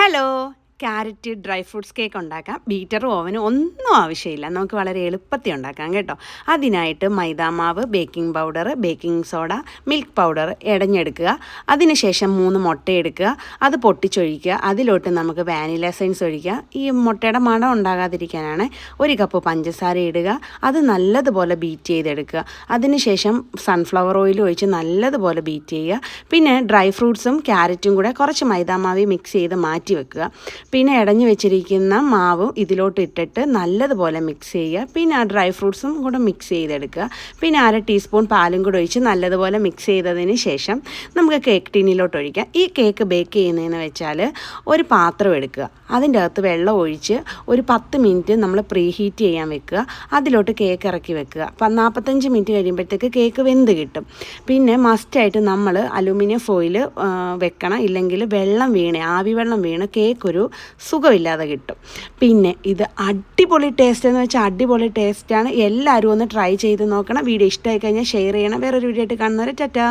Hello. Carrot dry fruits cake ഉണ്ടാക്കാം. ബീറ്ററും ഓവനും ഒന്നും ആവശ്യമില്ല. നമുക്ക് വളരെ എളുപ്പത്തിൽ ഉണ്ടാക്കാം കേട്ടോ. അതിനായിട്ട് മൈദാമാവ് baking powder baking soda milk powder ഇടഞ്ഞെടുക്കുക അതിനുശേഷം മൂന്ന് മുട്ട എടുക്കുക. അത് പൊട്ടിച്ചൊഴിക്കുക. അതിലോട്ട് നമുക്ക് വാനില എസൻസ് ഒഴിക്കുക. ഈ മുട്ടയുടെ മണം ഉണ്ടാകാതിരിക്കാനാണ് ഒരു കപ്പ് പഞ്ചസാര ഇടുക. അത് നല്ലതുപോലെ ബീറ്റ് ചെയ്തെടുക്കുക. അതിനുശേഷം സൺഫ്ലവർ ഓയിൽ ഒഴിച്ച് നല്ലതുപോലെ ബീറ്റ് ചെയ്യുക. പിന്നെ ഡ്രൈ ഫ്രൂട്ട്സും ക്യാരറ്റും കൂടെ കുറച്ച് മൈദാമാവി മിക്സ് ചെയ്ത് മാറ്റി വെക്കുക പിന്നെ ഇടഞ്ഞു വെച്ചിരിക്കുന്ന മാവും ഇതിലോട്ട് ഇട്ടിട്ട് നല്ലതുപോലെ മിക്സ് ചെയ്യുക. പിന്നെ ആ ഡ്രൈ ഫ്രൂട്ട്സും കൂടെ മിക്സ് ചെയ്തെടുക്കുക. പിന്നെ അര ടീസ്പൂൺ പാലും കൂടെ ഒഴിച്ച് നല്ലതുപോലെ മിക്സ് ചെയ്തതിന് ശേഷം നമുക്ക് കേക്ക് ടീനിലോട്ട് ഒഴിക്കാം. ഈ കേക്ക് ബേക്ക് ചെയ്യുന്നതെന്ന് വെച്ചാൽ ഒരു പാത്രം എടുക്കുക. അതിന്റെ അകത്ത് വെള്ളം ഒഴിച്ച് ഒരു പത്ത് മിനിറ്റ് നമ്മൾ പ്രീ ഹീറ്റ് ചെയ്യാൻ വെക്കുക. അതിലോട്ട് കേക്ക് ഇറക്കി വെക്കുക. അപ്പം നാൽപ്പത്തഞ്ച് മിനിറ്റ് കഴിയുമ്പോഴത്തേക്ക് കേക്ക് വെന്ത് കിട്ടും. പിന്നെ മസ്റ്റായിട്ട് നമ്മൾ അലൂമിനിയം ഫോയിൽ വെക്കണം. ഇല്ലെങ്കിൽ വെള്ളം വീണ് ആവി വെള്ളം വീണ് കേക്ക് ഒരു സുഖമില്ലാതെ കിട്ടും. പിന്നെ ഇത് അടിപൊളി ടേസ്റ്റ് എന്ന് വെച്ചാൽ അടിപൊളി ടേസ്റ്റാണ് എല്ലാവരും ഒന്ന് ട്രൈ ചെയ്ത് നോക്കണം. വീഡിയോ ഇഷ്ടമായി കഴിഞ്ഞാൽ ഷെയർ ചെയ്യണം. വേറൊരു വീഡിയോ ആയിട്ട് കാണുന്നവരെ ടാറ്റാ.